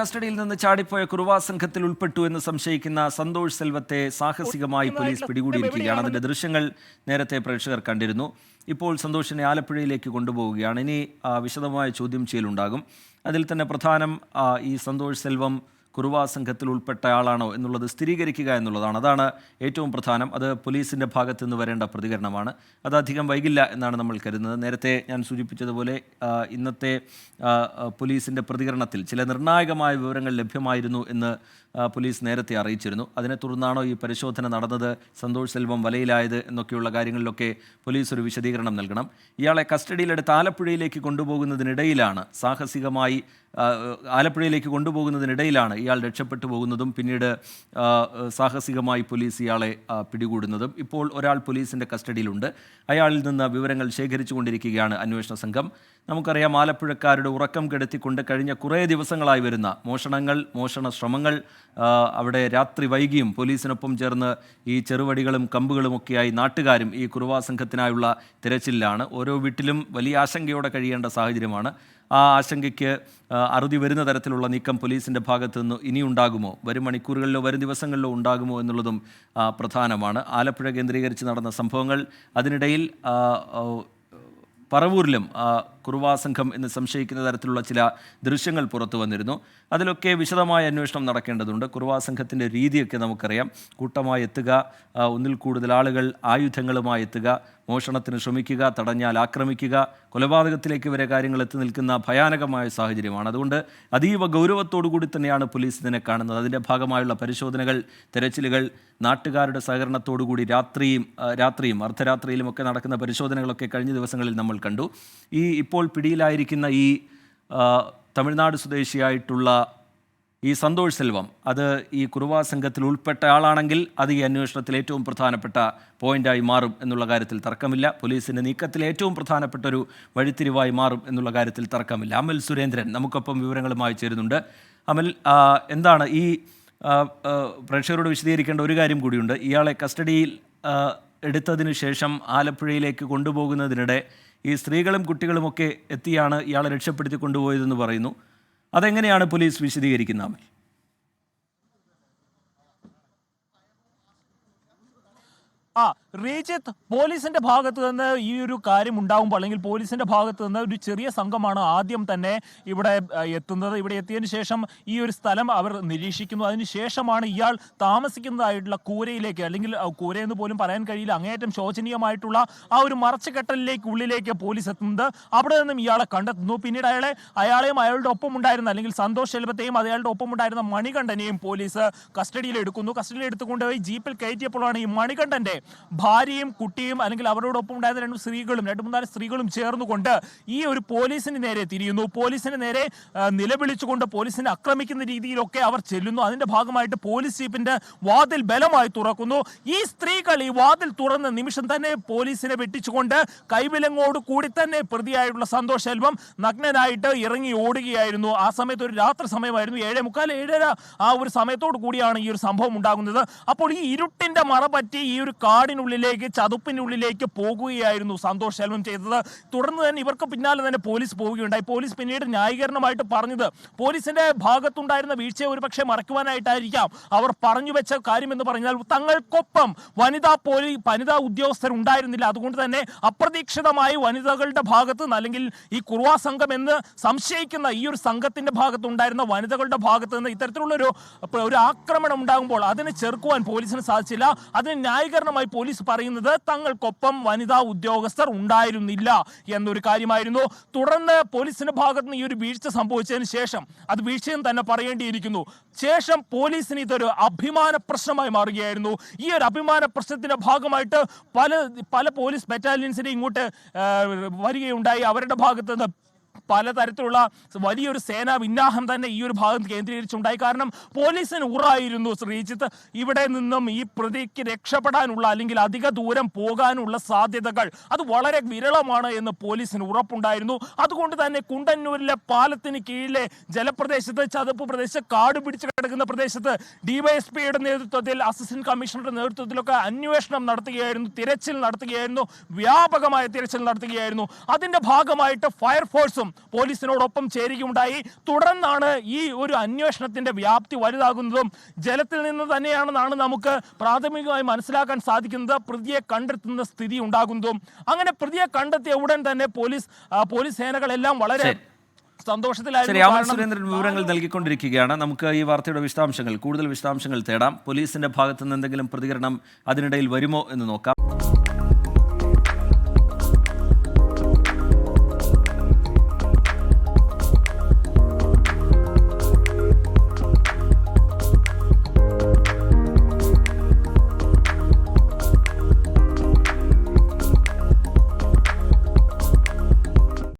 കസ്റ്റഡിയിൽ നിന്ന് ചാടിപ്പോയ കുറുവാ സംഘത്തിൽ ഉൾപ്പെട്ടു എന്ന് സംശയിക്കുന്ന സന്തോഷ് സെൽവത്തെ സാഹസികമായി പോലീസ് പിടികൂടിയിരിക്കുകയാണ്. അതിന്റെ ദൃശ്യങ്ങൾ നേരത്തെ പ്രേക്ഷകർ കണ്ടിരുന്നു. ഇപ്പോൾ സന്തോഷിനെ ആലപ്പുഴയിലേക്ക് കൊണ്ടുപോവുകയാണ്. ഇനി വിശദമായ ചോദ്യം ചെയ്യലുണ്ടാകും. അതിൽ തന്നെ പ്രധാനം ഈ സന്തോഷ് സെൽവം കുറുവാ സംഘത്തിൽ ഉൾപ്പെട്ട ആളാണോ എന്നുള്ളത് സ്ഥിരീകരിക്കുക എന്നുള്ളതാണ്. അതാണ് ഏറ്റവും പ്രധാനം. അത് പോലീസിന്റെ ഭാഗത്തു നിന്ന് വരേണ്ട പ്രതികരണമാണ്. അത് അധികം വൈകില്ല എന്നാണ് നമ്മൾ കരുതുന്നത്. നേരത്തെ ഞാൻ സൂചിപ്പിച്ചതുപോലെ ഇന്നത്തെ പോലീസിന്റെ പ്രതികരണത്തിൽ ചില നിർണായകമായ വിവരങ്ങൾ ലഭ്യമായിരുന്നു എന്ന് പോലീസ് നേരത്തെ അറിയിച്ചിരുന്നു. അതിനെ തുടർന്നാണോ ഈ പരിശോധന നടന്നത്? സന്തോഷ് സെൽവം വലയിലായത് എന്നൊക്കെയുള്ള കാര്യങ്ങളിലൊക്കെ പോലീസ് ഒരു വിശദീകരണം നൽകണം. ഇയാളെ കസ്റ്റഡിയിലെടുത്ത് ആലപ്പുഴയിലേക്ക് കൊണ്ടുപോകുന്നതിനിടയിലാണ് സാഹസികമായി ആലപ്പുഴയിലേക്ക് കൊണ്ടുപോകുന്നതിനിടയിലാണ് ഇയാൾ രക്ഷപ്പെട്ടു പോകുന്നതും പിന്നീട് സാഹസികമായി പോലീസ് ഇയാളെ പിടികൂടുന്നതും. ഇപ്പോൾ ഒരാൾ പോലീസിന്റെ കസ്റ്റഡിയിലുണ്ട്. അയാളിൽ നിന്ന് വിവരങ്ങൾ ശേഖരിച്ചുകൊണ്ടിരിക്കുകയാണ് അന്വേഷണ സംഘം. നമുക്കറിയാം ആലപ്പുഴക്കാരുടെ ഉറക്കം കെടുത്തിക്കൊണ്ട് കഴിഞ്ഞ കുറേ ദിവസങ്ങളായി വരുന്ന മോഷണങ്ങൾ മോഷണ ശ്രമങ്ങൾ അവിടെ രാത്രി വൈകിയും പോലീസിനൊപ്പം ചേർന്ന് ഈ ചെറുവടികളും കമ്പുകളുമൊക്കെയായി നാട്ടുകാരും ഈ കുറുവാ സംഘത്തിനായുള്ള തിരച്ചിലാണ്. ഓരോ വീട്ടിലും വലിയ ആശങ്കയോടെ കഴിയേണ്ട സാഹചര്യമാണ്. ആ ആശങ്കയ്ക്ക് അറുതി വരുന്ന തരത്തിലുള്ള നീക്കം പോലീസിന്റെ ഭാഗത്തു നിന്ന് ഇനി ഉണ്ടാകുമോ? വരും മണിക്കൂറുകളിലോ വരും ദിവസങ്ങളിലോ ഉണ്ടാകുമോ എന്നുള്ളതും പ്രധാനമാണ്. ആലപ്പുഴ കേന്ദ്രീകരിച്ച് നടന്ന സംഭവങ്ങൾ അതിനിടയിൽ പറവൂരിലും കുറുവാ സംഘം എന്ന് സംശയിക്കുന്ന തരത്തിലുള്ള ചില ദൃശ്യങ്ങൾ പുറത്തു വന്നിരുന്നു. അതിലൊക്കെ വിശദമായ അന്വേഷണം നടക്കേണ്ടതുണ്ട്. കുറുവാ സംഘത്തിന്റെ രീതിയൊക്കെ നമുക്കറിയാം. കൂട്ടമായി എത്തുക ഒന്നിൽ കൂടുതൽ ആളുകൾ ആയുധങ്ങളുമായി എത്തുക മോഷണത്തിന് ശ്രമിക്കുക തടഞ്ഞാൽ ആക്രമിക്കുക കൊലപാതകത്തിലേക്ക് വരെ കാര്യങ്ങൾ എത്തി നിൽക്കുന്ന ഭയാനകമായ സാഹചര്യമാണ്. അതുകൊണ്ട് അതീവ കൂടി തന്നെയാണ് പോലീസ് ഇതിനെ കാണുന്നത്. അതിന്റെ ഭാഗമായുള്ള പരിശോധനകൾ തെരച്ചിലുകൾ നാട്ടുകാരുടെ സഹകരണത്തോടു കൂടി രാത്രിയും രാത്രിയും അർദ്ധരാത്രിയിലും ഒക്കെ നടക്കുന്ന പരിശോധനകളൊക്കെ കഴിഞ്ഞ ദിവസങ്ങളിൽ നമ്മൾ കണ്ടു. ഈ ഇപ്പോൾ പിടിയിലായിരിക്കുന്ന ഈ തമിഴ്നാട് സ്വദേശിയായിട്ടുള്ള ഈ സന്തോഷ് സെൽവം അത് ഈ കുറുവാ സംഘത്തിൽ ഉൾപ്പെട്ട ആളാണെങ്കിൽ അത് ഈ അന്വേഷണത്തിൽ ഏറ്റവും പ്രധാനപ്പെട്ട പോയിന്റായി മാറും എന്നുള്ള കാര്യത്തിൽ തർക്കമില്ല. പോലീസിന്റെ നീക്കത്തിൽ ഏറ്റവും പ്രധാനപ്പെട്ട ഒരു വഴിത്തിരിവായി മാറും എന്നുള്ള കാര്യത്തിൽ തർക്കമില്ല. അമൽ സുരേന്ദ്രൻ നമുക്കൊപ്പം വിവരങ്ങളുമായി ചേരുന്നുണ്ട്. അമൽ എന്താണ് ഈ പ്രേക്ഷകരോട് വിശദീകരിക്കേണ്ട ഒരു കാര്യം കൂടിയുണ്ട്. ഇയാളെ കസ്റ്റഡിയിൽ എടുത്തതിന് ശേഷം ആലപ്പുഴയിലേക്ക് കൊണ്ടുപോകുന്നതിനിടെ ഈ സ്ത്രീകളും കുട്ടികളുമൊക്കെ എത്തിയാണ് ഇയാളെ രക്ഷപ്പെടുത്തി കൊണ്ടുപോയതെന്ന് പറയുന്നു. അതെങ്ങനെയാണ് പോലീസ് വിശദീകരിക്കുന്നത്? ആ റീജിത്ത് പോലീസിന്റെ ഭാഗത്ത് നിന്ന് ഈ ഒരു കാര്യം ഉണ്ടാകുമ്പോൾ അല്ലെങ്കിൽ പോലീസിന്റെ ഭാഗത്ത് നിന്ന് ഒരു ചെറിയ സംഘമാണ് ആദ്യം തന്നെ ഇവിടെ എത്തുന്നത്. ഇവിടെ എത്തിയതിനു ശേഷം ഈ ഒരു സ്ഥലം അവർ നിരീക്ഷിക്കുന്നു. അതിനുശേഷമാണ് ഇയാൾ താമസിക്കുന്നതായിട്ടുള്ള കൂരയിലേക്ക് അല്ലെങ്കിൽ കൂരയെന്ന് പോലും പറയാൻ കഴിയില്ല. അങ്ങേയറ്റം ശോചനീയമായിട്ടുള്ള ആ ഒരു മറച്ചുകെട്ടലിലേക്ക് ഉള്ളിലേക്ക് പോലീസ് എത്തുന്നത് അവിടെ നിന്നും ഇയാളെ കണ്ടെത്തുന്നു. പിന്നീട് അയാളെ അയാളെയും അയാളുടെ ഒപ്പം ഉണ്ടായിരുന്ന അല്ലെങ്കിൽ സന്തോഷ് ശെൽവത്തെയും അയാളുടെ ഒപ്പം ഉണ്ടായിരുന്ന മണികണ്ഠനെയും പോലീസ് കസ്റ്റഡിയിൽ എടുക്കുന്നു. കസ്റ്റഡിയിൽ എടുത്തുകൊണ്ടുപോയി ജീപ്പിൽ കയറ്റിയപ്പോഴാണ് ഈ മണികണ്ഠന്റെ ഭാര്യയും കുട്ടിയും അല്ലെങ്കിൽ അവരോടൊപ്പം ഉണ്ടായിരുന്ന രണ്ട് സ്ത്രീകളും രണ്ട് മൂന്നാൽ സ്ത്രീകളും ചേർന്നുകൊണ്ട് ഈ ഒരു പോലീസിന് നേരെ തിരിയുന്നു. പോലീസിന് നേരെ നിലവിളിച്ചുകൊണ്ട് പോലീസിനെ ആക്രമിക്കുന്ന രീതിയിലൊക്കെ അവർ ചെല്ലുന്നു. അതിന്റെ ഭാഗമായിട്ട് പോലീസ് ജീപ്പിന്റെ വാതിൽ ബലമായി തുറക്കുന്നു. ഈ സ്ത്രീകൾ ഈ വാതിൽ തുറന്ന നിമിഷം തന്നെ പോലീസിനെ വെട്ടിച്ചുകൊണ്ട് കൈവിലങ്ങോട് കൂടി തന്നെ പ്രതിയായിട്ടുള്ള സന്തോഷ് സെൽവം നഗ്നനായിട്ട് ഇറങ്ങി ഓടുകയായിരുന്നു. ആ സമയത്ത് ഒരു രാത്രി സമയമായിരുന്നു. ഏഴേ മുക്കാൽ ഏഴര ആ ഒരു സമയത്തോടു കൂടിയാണ് ഈ ഒരു സംഭവം ഉണ്ടാകുന്നത്. അപ്പോൾ ഈ ഇരുട്ടിന്റെ മറ പറ്റി ഈ ഒരു കാടിനുള്ളിലേക്ക് ചതുപ്പിനുള്ളിലേക്ക് പോകുകയായിരുന്നു സന്തോഷ് സെൽവം ചെയ്തത്. തുടർന്ന് തന്നെ ഇവർക്ക് പിന്നാലെ തന്നെ പോലീസ് പോവുകയുണ്ടായി. പോലീസ് പിന്നീട് ന്യായീകരണമായിട്ട് പറഞ്ഞത് പോലീസിന്റെ ഭാഗത്തുണ്ടായിരുന്ന വീഴ്ചയെ ഒരുപക്ഷെ മറക്കുവാനായിട്ടായിരിക്കാം അവർ പറഞ്ഞു വെച്ച കാര്യം എന്ന് പറഞ്ഞാൽ തങ്ങൾക്കൊപ്പം വനിതാ പോലീ വനിതാ ഉദ്യോഗസ്ഥർ ഉണ്ടായിരുന്നില്ല. അതുകൊണ്ട് തന്നെ അപ്രതീക്ഷിതമായി വനിതകളുടെ ഭാഗത്ത് അല്ലെങ്കിൽ ഈ കുറുവാ സംഘം എന്ന് സംശയിക്കുന്ന ഈ ഒരു സംഘത്തിന്റെ ഭാഗത്തുണ്ടായിരുന്ന വനിതകളുടെ ഭാഗത്ത് നിന്ന് ഇത്തരത്തിലുള്ള ഒരു ഒരു ആക്രമണം ഉണ്ടാകുമ്പോൾ അതിനെ ചെറുക്കുവാൻ പോലീസിന് സാധിച്ചില്ല. അതിന് ന്യായീകരണമായി പോലീസ് പറയുന്നത് തങ്ങൾക്കൊപ്പം വനിതാ ഉദ്യോഗസ്ഥർ ഉണ്ടായിരുന്നില്ല എന്നൊരു കാര്യമായിരുന്നു. തുടർന്ന് പോലീസിന്റെ ഭാഗത്ത് നിന്ന് ഈ ഒരു വീഴ്ച സംഭവിച്ചതിന് ശേഷം അത് വീഴ്ചയും തന്നെ പറയേണ്ടിയിരിക്കുന്നു. ശേഷം പോലീസിന് ഇതൊരു അഭിമാന പ്രശ്നമായി മാറുകയായിരുന്നു. ഈ ഒരു അഭിമാന പ്രശ്നത്തിന്റെ ഭാഗമായിട്ട് പല പല പോലീസ് ബറ്റാലിയൻസിനെ ഇങ്ങോട്ട് വരികയുണ്ടായി. അവരുടെ ഭാഗത്ത് നിന്ന് പലതരത്തിലുള്ള വലിയൊരു സേനാ വിന്യാഹം തന്നെ ഈ ഒരു ഭാഗം കേന്ദ്രീകരിച്ചുണ്ടായി. കാരണം പോലീസിന് ഉറായിരുന്നു ശ്രീജിത്ത്. ഇവിടെ നിന്നും ഈ പ്രതിക്ക് രക്ഷപ്പെടാനുള്ള അല്ലെങ്കിൽ അധിക ദൂരം പോകാനുള്ള സാധ്യതകൾ. അത് വളരെ വിരളമാണ് എന്ന് പോലീസിന് ഉറപ്പുണ്ടായിരുന്നു. അതുകൊണ്ട് തന്നെ കുണ്ടന്നൂരിലെ പാലത്തിന് കീഴിലെ ജലപ്രദേശത്ത് ചതുപ്പ് പ്രദേശത്ത് കാട് പിടിച്ച് കിടക്കുന്ന പ്രദേശത്ത് ഡിവൈഎസ്പിയുടെ നേതൃത്വത്തിൽ അസിസ്റ്റന്റ് കമ്മീഷണറുടെ നേതൃത്വത്തിലൊക്കെ അന്വേഷണം നടത്തുകയായിരുന്നു. തിരച്ചിൽ നടത്തുകയായിരുന്നു. വ്യാപകമായ തിരച്ചിൽ നടത്തുകയായിരുന്നു. അതിന്റെ ഭാഗമായിട്ട് ഫയർഫോഴ്സും പോലീസിനോടൊപ്പം ചേരുകയുണ്ടായി. തുടർന്നാണ് ഈ ഒരു അന്വേഷണത്തിന്റെ വ്യാപ്തി വലുതാകുന്നതും ജലത്തിൽ നിന്ന് തന്നെയാണെന്നാണ് നമുക്ക് പ്രാഥമികമായി മനസ്സിലാക്കാൻ സാധിക്കുന്നത്. പ്രതിയെ കണ്ടെത്തുന്ന സ്ഥിതി ഉണ്ടാകുന്നതും. അങ്ങനെ പ്രതിയെ കണ്ടെത്തിയ ഉടൻ തന്നെ പോലീസ് പോലീസ് സേനകളെല്ലാം വളരെ സന്തോഷത്തിലായിരുന്നു. സുരേന്ദ്രൻ വിവരങ്ങൾ നൽകിക്കൊണ്ടിരിക്കുകയാണ്. നമുക്ക് ഈ വാർത്തയുടെ വിശദാംശങ്ങൾ കൂടുതൽ വിശദാംശങ്ങൾ തേടാം. പോലീസിന്റെ ഭാഗത്തുനിന്ന് എന്തെങ്കിലും പ്രതികരണം അതിനിടയിൽ വരുമോ എന്ന് നോക്കാം.